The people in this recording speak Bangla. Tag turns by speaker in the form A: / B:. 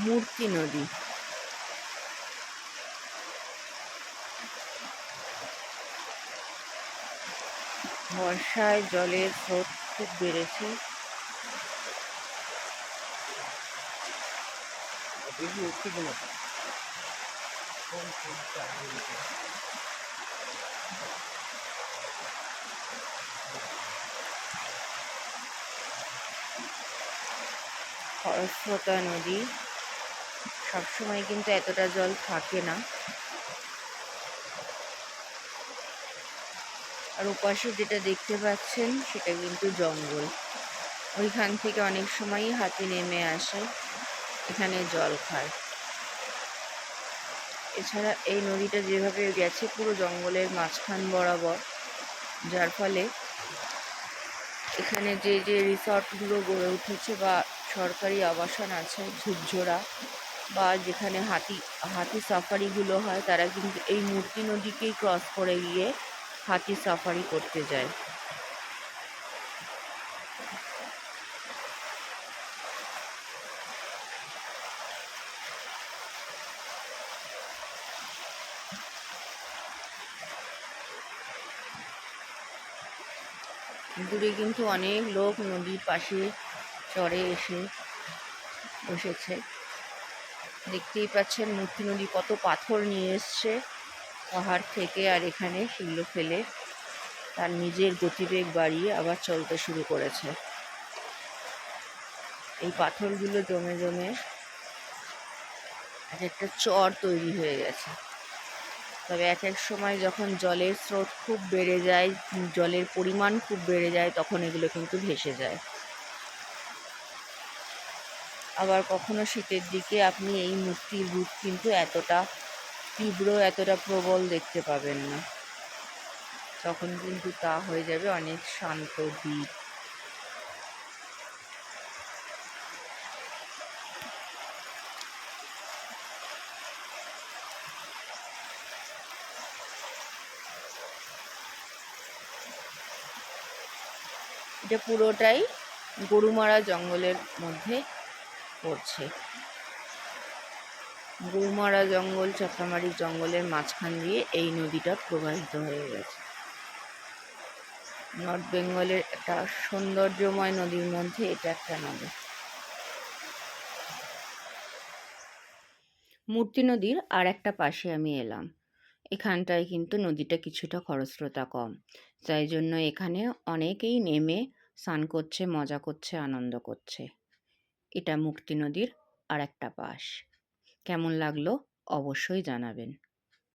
A: মূর্তি নদী। বর্ষায় জলের স্রোত খুব বেড়েছে। খরস্রোতা নদী। সবসময় কিন্তু এতটা জল থাকে না। আর ওপাশে যেটা দেখতে পাচ্ছেন, সেটা কিন্তু জঙ্গল। ওইখান থেকে অনেক সময়ই হাতি নেমে আসে, এখানে জল খায়। এছাড়া এই নদীটা যেভাবে গেছে, পুরো জঙ্গলের মাঝখান বরাবর, যার ফলে এখানে যে যে রিসর্টগুলো গড়ে উঠেছে বা সরকারি আবাসন আছে, ঝুপঝোড়া বা যেখানে হাতি হাতি সাফারিগুলো হয়, তারা কিন্তু এই মূর্তি নদীকেই ক্রস করে গিয়ে হাতি সাফারি করতে যায়। দূরে কিন্তু অনেক লোক নদীর পাশে চড়ে এসে বসেছে। দেখতেই পাচ্ছেন, মূর্তি নদী কত পাথর নিয়ে এসছে। পাহাড় থেকে আর এখানে সেগুলো ফেলে তার নিজের গতিবেগ বাড়িয়ে আবার চলতে শুরু করেছে। এই পাথরগুলো জমে জমে এক একটা চর তৈরি হয়ে গেছে। তবে এক এক সময় যখন জলের স্রোত খুব বেড়ে যায়, জলের পরিমাণ খুব বেড়ে যায়, তখন এগুলো কিন্তু ভেসে যায়। আবার কখনো শীতের দিকে আপনি এই মূর্তির রূপ কিন্তু এতটা তীব্র, এতটা প্রবল দেখতে পাবেন না। তখন কিন্তু তা হয়ে যাবে অনেক শান্ত দ্বীপ। এটা পুরোটাই গরুমারা জঙ্গলের মধ্যে পড়ছে। গরুমারা জঙ্গল চাপড়ামারি জঙ্গলের মাঝখান দিয়ে এই নদীটা প্রবাহিত হয়ে গেছে। নর্থ বেঙ্গলের একটা সৌন্দর্যময় নদীর মধ্যে এটা একটা নদী। মূর্তি নদীর আর একটা পাশে আমি এলাম। এখানটায় কিন্তু নদীটা কিছুটা খরস্রোতা কম। তাই জন্য এখানে অনেকেই নেমে স্নান করছে, মজা করছে, আনন্দ করছে। এটা মুক্তি নদীর আর একটা পাশ। কেমন লাগল? অবশ্যই জানাবেন।